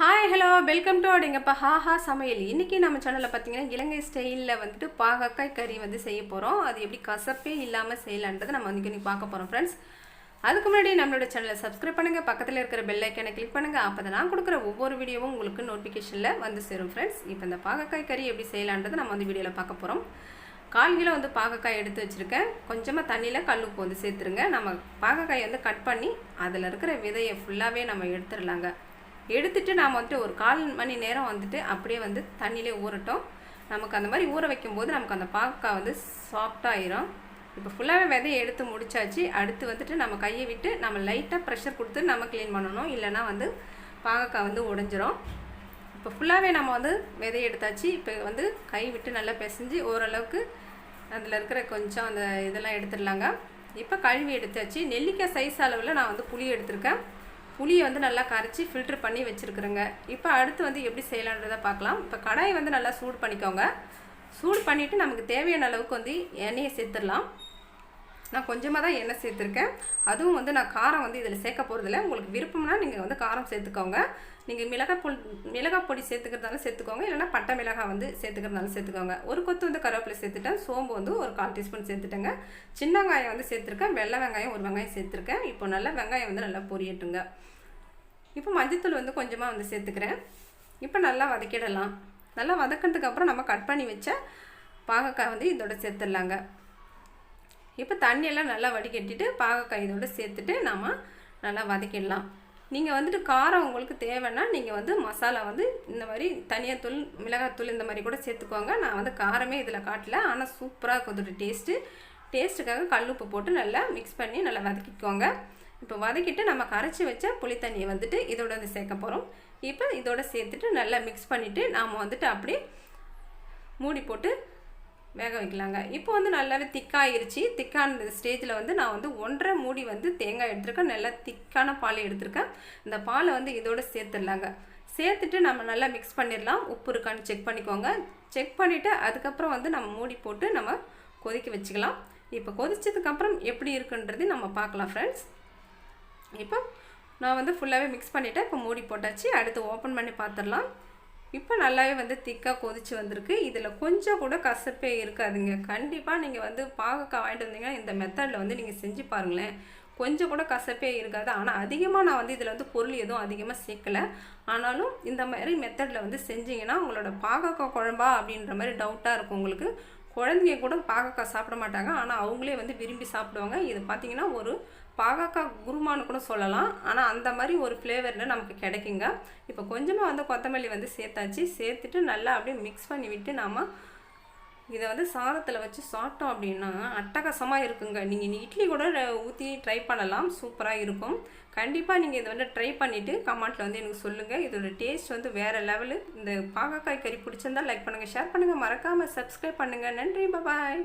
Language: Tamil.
ஹாய் ஹலோ வெல்கம் டு அப்படிங்கப்பா ஹாஹா சமையல். இன்றைக்கி நம்ம சேனலில் பார்த்தீங்கன்னா இலங்கை ஸ்டைலில் வந்துட்டு பாகக்காய் கறி வந்து செய்ய போகிறோம் அது எப்படி கசப்பே இல்லாமல் செய்யலான்றதை நம்ம வந்து இன்னைக்கு பார்க்க போகிறோம் ஃப்ரெண்ட்ஸ் அதுக்கு முன்னாடி நம்மளோட சேனலை சப்ஸ்கிரைப் பண்ணுங்கள் பக்கத்தில் இருக்கிற பெல் ஐக்கனை கிளிக் பண்ணுங்கள் அப்போ தான் நான் கொடுக்குற ஒவ்வொரு வீடியோவும் உங்களுக்கு நோட்டிஃபிகேஷனில் வந்து சேரும் ஃப்ரெண்ட்ஸ் இப்போ இந்த பாகக்காய் கறி எப்படி செய்யலான்றதை நம்ம வந்து வீடியோவில் பார்க்க போகிறோம் கால் கிலோ வந்து பாகக்காய் எடுத்து வச்சுருக்கேன். கொஞ்சமாக தண்ணியில் கல் உப்பு வந்து சேர்த்துருங்க. நம்ம பாகக்காயை வந்து கட் பண்ணி அதில் இருக்கிற விதையை ஃபுல்லாகவே நம்ம எடுத்துடலாங்க. எடுத்துட்டு நாம் வந்துட்டு ஒரு கால் மணி நேரம் வந்துட்டு அப்படியே வந்து தண்ணியிலே ஊறட்டும். நமக்கு அந்த மாதிரி ஊற வைக்கும்போது நமக்கு அந்த பாகக்காய் வந்து சாஃப்டாகிடும் இப்போ ஃபுல்லாகவே விதையை எடுத்து முடிச்சாச்சு. அடுத்து வந்துட்டு நம்ம கையை விட்டு நம்ம லைட்டாக ப்ரெஷர் கொடுத்து நம்ம க்ளீன் பண்ணணும். இல்லைன்னா வந்து பாகக்காய் வந்து உடஞ்சிரும். இப்போ ஃபுல்லாகவே நம்ம வந்து விதையை எடுத்தாச்சு. இப்போ வந்து கை விட்டு நல்லா பிசைஞ்சு ஓரளவுக்கு அதில் இருக்கிற கொஞ்சம் அந்த இதெல்லாம் எடுத்துடலாங்க. இப்போ கழுவி எடுத்தாச்சு. நெல்லிக்காய் சைஸ் அளவில் நான் வந்து புளி எடுத்திருக்கேன். புளியை வந்து நல்லா கரைச்சி ஃபில்ட்ரு பண்ணி வச்சுருக்குறேங்க. இப்போ அடுத்து வந்து எப்படி செய்யலான்றதை பார்க்கலாம். இப்போ கடாயை வந்து நல்லா சூடு பண்ணிக்கோங்க. சூடு பண்ணிவிட்டு நமக்கு தேவையான அளவுக்கு வந்து எண்ணெயை சேர்த்துடலாம். நான் கொஞ்சமாக தான் எண்ணெய் சேர்த்துருக்கேன். அதுவும் வந்து நான் காரம் வந்து இதில் சேர்க்க போகிறதில்ல உங்களுக்கு விருப்பம்னா நீங்கள் வந்து காரம் சேர்த்துக்கோங்க. நீங்கள் மிளகாய் பொல் மிளகாய் பொடி சேர்த்துக்கிறதாலும் சேர்த்துக்கோங்க. இல்லைனா பட்டை மிளகாய் வந்து சேர்த்துக்கிறதாலும் சேர்த்துக்கோங்க. ஒரு கொத்து வந்து கருவேப்பிலை சேர்த்துட்டேன். சோம்பு வந்து ஒரு கால் டீஸ்பூன் சேர்த்துட்டேங்க. சின்ன வெங்காயம் வந்து சேர்த்துருக்கேன். வெள்ளை வெங்காயம் ஒரு வெங்காயம் சேர்த்துருக்கேன். இப்போ நல்லா வெங்காயம் வந்து நல்லா பொரியட்டுங்க. இப்போ மஞ்சத்தூள் வந்து கொஞ்சமாக வந்து சேர்த்துக்கிறேன். இப்போ நல்லா வதக்கிடலாம். நல்லா வதக்கினதுக்கப்புறம் நம்ம கட் பண்ணி வச்ச பாகக்காய் வந்து இதோட சேர்த்துடலாங்க. இப்போ தண்ணியெல்லாம் நல்லா வடிகட்டிட்டு பாகக்காய் இதோட சேர்த்துட்டு நம்ம நல்லா வதக்கிடலாம். நீங்கள் வந்துட்டு காரம் உங்களுக்கு தேவைன்னா நீங்கள் வந்து மசாலா வந்து இந்த மாதிரி தனியாத்தூள் மிளகாத்தூள் இந்த மாதிரி கூட சேர்த்துக்கோங்க. நான் வந்து காரமே இதில் காட்டல. ஆனால் சூப்பராக இருக்கும் அதோட டேஸ்ட்டு. டேஸ்ட்டுக்காக கல் உப்பு போட்டு நல்லா மிக்ஸ் பண்ணி நல்லா வதக்கிக்கோங்க. இப்போ வதக்கிட்டு நம்ம கரைச்சி வச்ச புளி தண்ணியை வந்துட்டு இதோட வந்து சேர்க்க போகிறோம் இப்போ இதோட சேர்த்துட்டு நல்லா மிக்ஸ் பண்ணிவிட்டு நாம் வந்துட்டு அப்படியே மூடி போட்டு வேக வைக்கலாங்க. இப்போ வந்து நல்லாவே திக்காயிருச்சு. திக்கான ஸ்டேஜில் வந்து நான் வந்து ஒன்றரை மூடி வந்து தேங்காய் எடுத்திருக்கேன். நல்லா திக்கான பால் எடுத்திருக்கேன். இந்த பாலை வந்து இதோட சேர்த்துடலாங்க. சேர்த்துட்டு நம்ம நல்லா மிக்ஸ் பண்ணிடலாம். உப்பு இருக்கான்னு செக் பண்ணிக்கோங்க. செக் பண்ணிவிட்டு அதுக்கப்புறம் வந்து நம்ம மூடி போட்டு நம்ம கொதிக்க வச்சுக்கலாம். இப்போ கொதிச்சதுக்கப்புறம் எப்படி இருக்குன்றது நம்ம பார்க்கலாம் ஃப்ரெண்ட்ஸ் இப்போ நான் வந்து ஃபுல்லாகவே மிக்ஸ் பண்ணிவிட்டேன் இப்போ மூடி போட்டாச்சு. அடுத்து ஓப்பன் பண்ணி பார்த்துடலாம். இப்போ நல்லாவே வந்து திக்காக கொதிச்சு வந்திருக்கு. இதில் கொஞ்சம் கூட கசப்பே இருக்காதுங்க. கண்டிப்பாக நீங்கள் வந்து பாகக்காய் வாங்கிட்டு வந்தீங்கன்னா இந்த மெத்தடில் வந்து நீங்கள் செஞ்சு பாருங்களேன். கொஞ்சம் கூட கசப்பே இருக்காது. ஆனால் அதிகமாக நான் வந்து இதில் வந்து பொருள் எதுவும் அதிகமாக சேர்க்கலை. ஆனாலும் இந்த மாதிரி மெத்தடில் வந்து செஞ்சீங்கன்னா உங்களோட பாகக்காய் குழம்பா அப்படின்ற மாதிரி டவுட்டாக இருக்கும் உங்களுக்கு. குழந்தைங்க கூட பாகக்காய் சாப்பிட மாட்டாங்க. ஆனால் அவங்களே வந்து விரும்பி சாப்பிடுவாங்க. இது பார்த்திங்கன்னா ஒரு பாகக்காய் குருமான்னு கூட சொல்லலாம். ஆனால் அந்த மாதிரி ஒரு ஃப்ளேவரில் நமக்கு கிடைக்குங்க. இப்போ கொஞ்சமாக வந்து கொத்தமல்லி வந்து சேர்த்தாச்சு. சேர்த்துட்டு நல்லா அப்படியே மிக்ஸ் பண்ணி விட்டு நாம் இதை வந்து சாதத்தில் வச்சு சாப்பிட்டோம் அப்படின்னா அட்டகாசமாக இருக்குங்க. நீங்கள் இட்லி கூட ஊற்றி ட்ரை பண்ணலாம். சூப்பராக இருக்கும். கண்டிப்பாக நீங்கள் இதை வந்து ட்ரை பண்ணிவிட்டு கமெண்ட்டில் வந்து எனக்கு சொல்லுங்கள் இதோட டேஸ்ட் வந்து வேறு லெவலு இந்த பாகக்காய் கறி பிடிச்சிருந்தால் லைக் பண்ணுங்கள் ஷேர் பண்ணுங்கள் மறக்காமல் சப்ஸ்கிரைப் பண்ணுங்கள் நன்றி. பாய்